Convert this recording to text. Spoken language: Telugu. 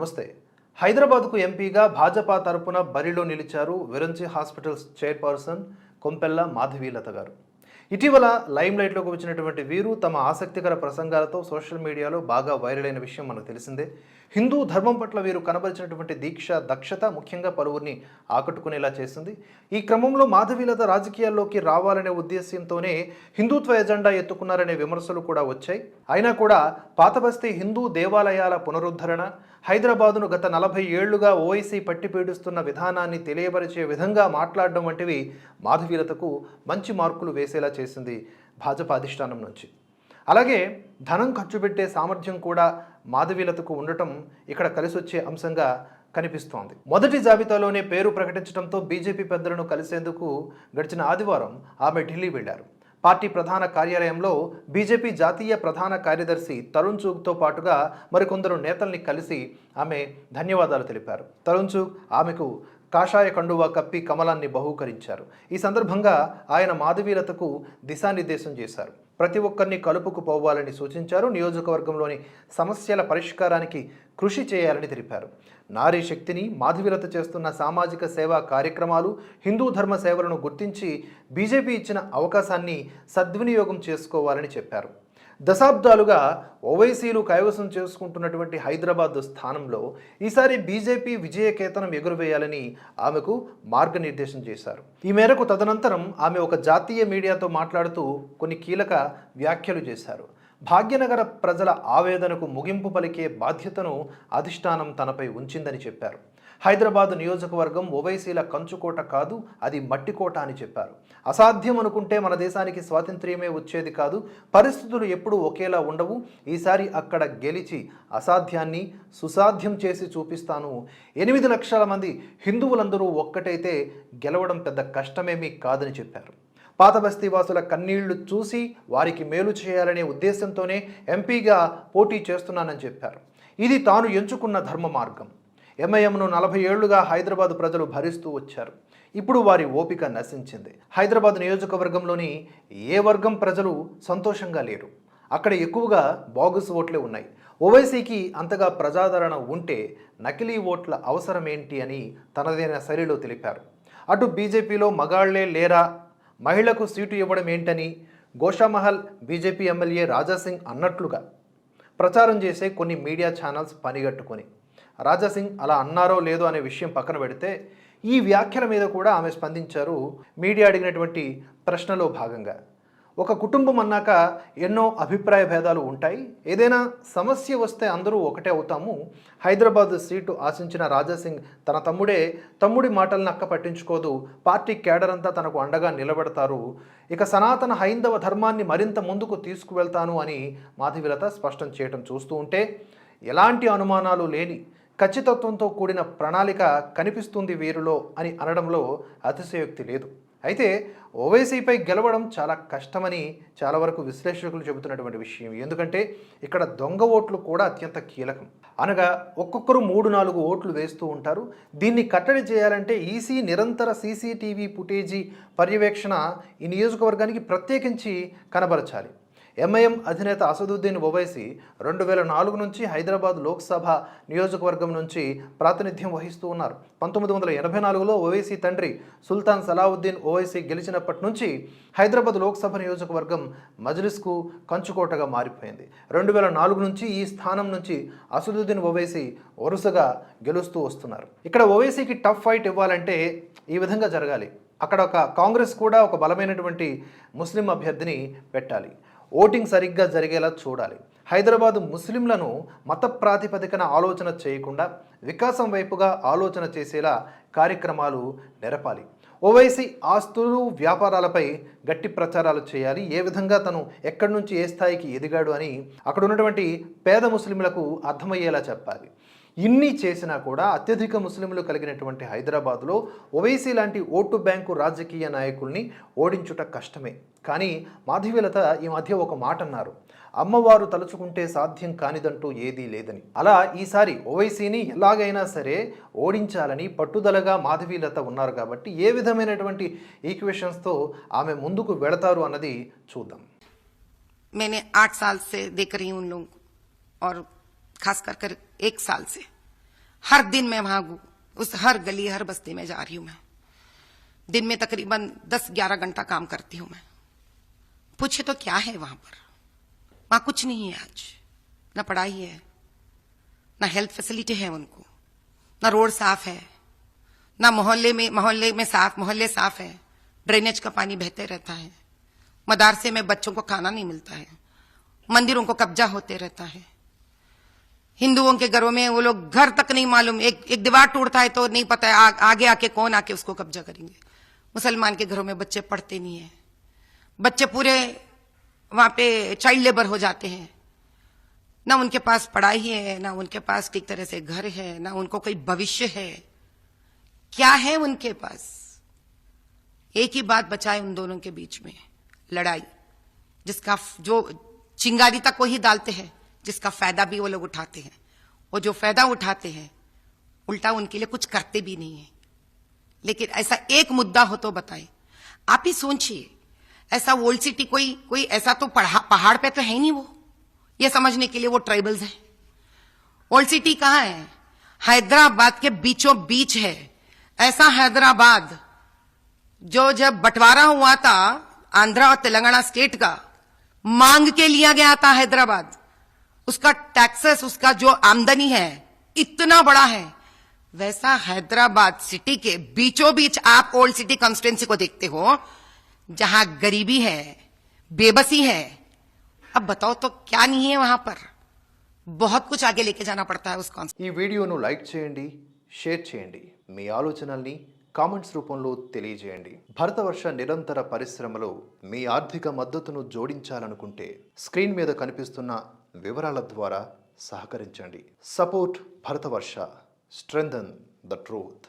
నమస్తే. హైదరాబాద్కు ఎంపీగా భాజపా తరపున బరిలో నిలిచారు విరంచి హాస్పిటల్స్ చైర్పర్సన్ కొంపెల్ల మాధవీలత గారు. ఇటీవల లైమ్ లైట్లోకి వచ్చినటువంటి వీరు తమ ఆసక్తికర ప్రసంగాలతో సోషల్ మీడియాలో బాగా వైరల్ అయిన విషయం మనకు తెలిసిందే. హిందూ ధర్మం పట్ల వీరు కనబరిచినటువంటి దీక్ష దక్షత ముఖ్యంగా పలువురిని ఆకట్టుకునేలా చేసింది. ఈ క్రమంలో మాధవీలత రాజకీయాల్లోకి రావాలనే ఉద్దేశ్యంతోనే హిందుత్వ ఎజెండా ఎత్తుకున్నారనే విమర్శలు కూడా వచ్చాయి. అయినా కూడా పాతబస్తీ హిందూ దేవాలయాల పునరుద్ధరణ హైదరాబాదును గత నలభై ఏళ్ళుగా ఓవైసీ పట్టి పీడిస్తున్న విధానాన్ని తెలియపరిచే విధంగా మాట్లాడడం వంటివి మాధవీలతకు మంచి మార్కులు వేసేలా చేసింది భాజపా అధిష్టానం నుంచి. అలాగే ధనం ఖర్చు పెట్టే సామర్థ్యం కూడా మాధవీలతకు ఉండటం ఇక్కడ కలిసొచ్చే అంశంగా కనిపిస్తోంది. మొదటి జాబితాలోనే పేరు ప్రకటించడంతో బీజేపీ పెద్దలను కలిసేందుకు గడిచిన ఆదివారం ఆమె ఢిల్లీ వెళ్ళారు పార్టీ ప్రధాన కార్యాలయంలో బీజేపీ జాతీయ ప్రధాన కార్యదర్శి తరుణ్ చూగ్తో పాటుగా మరికొందరు నేతల్ని కలిసి ఆమె ధన్యవాదాలు తెలిపారు. తరుణ్ చూగ్ ఆమెకు కాషాయ కండువా కప్పి కమలాన్ని బహూకరించారు. ఈ సందర్భంగా ఆయన మాధవీలతకు దిశానిర్దేశం చేశారు. ప్రతి ఒక్కరిని కలుపుకు పోవాలని సూచించారు. నియోజకవర్గంలోని సమస్యల పరిష్కారానికి కృషి చేయాలని తెలిపారు. నారీ శక్తిని మాధవీలత చేస్తున్న సామాజిక సేవా కార్యక్రమాలు హిందూ ధర్మ సేవలను గుర్తించి బీజేపీ ఇచ్చిన అవకాశాన్ని సద్వినియోగం చేసుకోవాలని చెప్పారు. దశాబ్దాలుగా ఓవైసీలు కైవసం చేసుకుంటున్నటువంటి హైదరాబాద్ స్థానంలో ఈసారి బీజేపీ విజయకేతనం ఎగురవేయాలని ఆమెకు మార్గనిర్దేశం చేశారు. ఈ మేరకు తదనంతరం ఆమె ఒక జాతీయ మీడియాతో మాట్లాడుతూ కొన్ని కీలక వ్యాఖ్యలు చేశారు. భాగ్యనగర ప్రజల ఆవేదనకు ముగింపు పలికే బాధ్యతను అధిష్టానం తనపై ఉంచిందని చెప్పారు. హైదరాబాద్ నియోజకవర్గం ఓవైసీల కంచుకోట కాదు అది మట్టికోట అని చెప్పారు. అసాధ్యం అనుకుంటే మన దేశానికి స్వాతంత్ర్యమే వచ్చేది కాదు పరిస్థితులు ఎప్పుడూ ఒకేలా ఉండవు. ఈసారి అక్కడ గెలిచి అసాధ్యాన్ని సుసాధ్యం చేసి చూపిస్తాను. ఎనిమిది లక్షల మంది హిందువులందరూ ఒక్కటైతే గెలవడం పెద్ద కష్టమేమీ కాదని చెప్పారు. పాత బస్తీవాసుల కన్నీళ్ళు చూసి వారికి మేలు చేయాలనే ఉద్దేశంతోనే ఎంపీగా పోటీ చేస్తున్నానని చెప్పారు. ఇది తాను ఎంచుకున్న ధర్మ మార్గం ఎంఐఎంను నలభై ఏళ్ళుగా హైదరాబాద్ ప్రజలు భరిస్తూ వచ్చారు. ఇప్పుడు వారి ఓపిక నశించింది. హైదరాబాద్ నియోజకవర్గంలోని ఏ వర్గం ప్రజలు సంతోషంగా లేరు? అక్కడ ఎక్కువగా బాగుస్ ఓట్లే ఉన్నాయి. ఓవైసీకి అంతగా ప్రజాదరణ ఉంటే నకిలీ ఓట్ల అవసరం ఏంటి అని తనదైన శైలిలో తెలిపారు. అటు బీజేపీలో మగాళ్ళే లేరా? మహిళకు సీటు ఇవ్వడం ఏంటని గోషామహల్ బీజేపీ ఎమ్మెల్యే రాజాసింగ్ అన్నట్లుగా ప్రచారం చేసే కొన్ని మీడియా ఛానల్స్ పనిగట్టుకొని రాజాసింగ్ అలా అన్నారో లేదో అనే విషయం పక్కన పెడితే ఈ వ్యాఖ్యల మీద కూడా ఆమె స్పందించారు మీడియా అడిగినటువంటి ప్రశ్నలో భాగంగా. ఒక కుటుంబం అన్నాక ఎన్నో అభిప్రాయ భేదాలు ఉంటాయి. ఏదైనా సమస్య వస్తే అందరూ ఒకటే అవుతాము. హైదరాబాద్ సీటు ఆశించిన రాజాసింగ్ తన తమ్ముడే తమ్ముడి మాటలను అక్క పట్టించుకోదు. పార్టీ కేడర్ అంతా తనకు అండగా నిలబెడతారు. ఇక సనాతన హైందవ ధర్మాన్ని మరింత ముందుకు తీసుకువెళ్తాను అని మాధవిలత స్పష్టం చేయటం చూస్తూ ఉంటే ఎలాంటి అనుమానాలు లేని ఖచ్చితత్వంతో కూడిన ప్రణాళిక కనిపిస్తుంది వీరిలో అని అనడంలో అతిశయోక్తి లేదు. అయితే ఓవైసీపై గెలవడం చాలా కష్టమని చాలా వరకు విశ్లేషకులు చెబుతున్నటువంటి విషయం. ఎందుకంటే ఇక్కడ దొంగ ఓట్లు కూడా అత్యంత కీలకం. అనగా ఒక్కొక్కరు మూడు నాలుగు ఓట్లు వేస్తూ ఉంటారు. దీన్ని కట్టడి చేయాలంటే ఈసీ నిరంతర సీసీటీవీ ఫుటేజీ పర్యవేక్షణ ఈ నియోజకవర్గానికి ప్రత్యేకించి కనబరచాలి. ఎంఐఎం అధినేత అసదుద్దీన్ ఒవైసీ రెండు వేల నాలుగు నుంచి హైదరాబాద్ లోక్సభ నియోజకవర్గం నుంచి ప్రాతినిధ్యం వహిస్తూ ఉన్నారు. పంతొమ్మిది వందల ఎనభై నాలుగులో ఓవైసీ తండ్రి సుల్తాన్ సలావుద్దీన్ ఓవైసీ గెలిచినప్పటి నుంచి హైదరాబాద్ లోక్సభ నియోజకవర్గం మజ్లిస్కు కంచుకోటగా మారిపోయింది. రెండు వేల నాలుగు నుంచి ఈ స్థానం నుంచి అసదుద్దీన్ ఓవైసీ వరుసగా గెలుస్తూ వస్తున్నారు. ఇక్కడ ఓవైసీకి టఫ్ ఫైట్ ఇవ్వాలంటే ఈ విధంగా జరగాలి. అక్కడ ఒక కాంగ్రెస్ కూడా ఒక బలమైనటువంటి ముస్లిం అభ్యర్థిని పెట్టాలి. ఓటింగ్ సరిగ్గా జరిగేలా చూడాలి. హైదరాబాద్ ముస్లింలను మత ప్రాతిపదికన ఆలోచన చేయకుండా వికాసం వైపుగా ఆలోచన చేసేలా కార్యక్రమాలు నెరపాలి. ఓవైసీ ఆస్తులు వ్యాపారాలపై గట్టి ప్రచారాలు చేయాలి. ఏ విధంగా తను ఎక్కడి నుంచి ఏ స్థాయికి ఎదిగాడు అని అక్కడ ఉన్నటువంటి పేద ముస్లింలకు అర్థమయ్యేలా చెప్పాలి. ఇన్ని చేసినా కూడా అత్యధిక ముస్లింలు కలిగినటువంటి హైదరాబాద్లో ఓవైసీ లాంటి ఓటు బ్యాంకు రాజకీయ నాయకుల్ని ఓడించుట కష్టమే. కానీ మాధవీలత ఈ మధ్య ఒక మాట అన్నారు అమ్మవారు తలుచుకుంటే సాధ్యం కానిదంటూ ఏదీ లేదని అలా ఈసారి ఓవైసీని ఎలాగైనా సరే ఓడించాలని పట్టుదలగా మాధవీలత ఉన్నారు కాబట్టి ఏ విధమైనటువంటి ఈక్వేషన్స్తో ఆమె ముందుకు వెళతారు అన్నది చూద్దాం मैंने आठ साल से देख रही हूँ उन लोगों को और खास कर कर एक साल से हर दिन मैं वहां घू- उस हर गली हर बस्ती में जा रही हूं मैं दिन में तकरीबन 10-11 घंटा काम करती हूं मैं पूछे तो क्या है वहाँ पर? वहाँ कुछ नहीं है आज। न पढ़ाई है न हेल्थ फैसिलिटी है उनको न रोड साफ़ है ना मोहल्ले में मोहल्ले में साफ़ मोहल्ले साफ़ है ड्रेनेज का पानी बहते रहता है मदारसे में बच्चों को खाना नहीं मिलता है मंदिरों को कब्जा होते रहता है। हिंदुओं के घरों में वो लोग घर तक नहीं मालूम एक एक दीवार टूटता है तो नहीं पता है आ, आगे आके कौन आके उसको कब्जा करेंगे। मुसलमान के घरों में बच्चे पढ़ते नहीं है। बच्चे पूरे वहाँ पे चाइल्ड लेबर हो जाते हैं। ना उनके पास पढ़ाई है, ना उनके पास ठीक तरह से घर है, ना उनको कोई भविष्य है। क्या है उनके पास? एक ही बात बचाए उन दोनों के बीच में, लड़ाई, जिसका जो चिंगारी तक वही डालते हैं, जिसका फ़ायदा भी वो लोग उठाते हैं। वो जो फ़ायदा उठाते हैं, उल्टा उनके लिए कुछ करते भी नहीं है। लेकिन ऐसा एक मुद्दा हो तो बताएँ। आप ही सोचिए ऐसा ओल्ड सिटी कोई कोई ऐसा तो पहाड़ पे तो है ही नहीं वो। ये समझने के लिए वो ट्राइबल्स है। ओल्ड सिटी कहाँ है? हैदराबाद के बीचों बीच है। ऐसा हैदराबाद, जो जब बंटवारा हुआ था, आंध्रा और तेलंगाना स्टेट का, मांग के लिया गया था हैदराबाद। उसका टैक्सेस उसका जो आमदनी है, इतना बड़ा है। वैसा हैदराबाद सिटी के बीचों बीच आप ओल्ड सिटी कॉन्स्टिट्यूंसी को देखते हो जहां गरीबी है बेबसी है अब बताओ तो क्या नहीं है वहां पर बहुत कुछ आगे लेके जाना पड़ता है उस कॉन्स ఈ వీడియోను లైక్ చేయండి షేర్ చేయండి మీ ఆలోచనల్ని కామెంట్స్ రూపంలో తెలియజేయండి భరతవర్ష నిరంతర పరిశ్రమలో మీ ఆర్థిక మద్దతును జోడించాలనుకుంటే స్క్రీన్ మీద కనిపిస్తున్న వివరాల ద్వారా సహకరించండి support Bharatavarsha strengthen the truth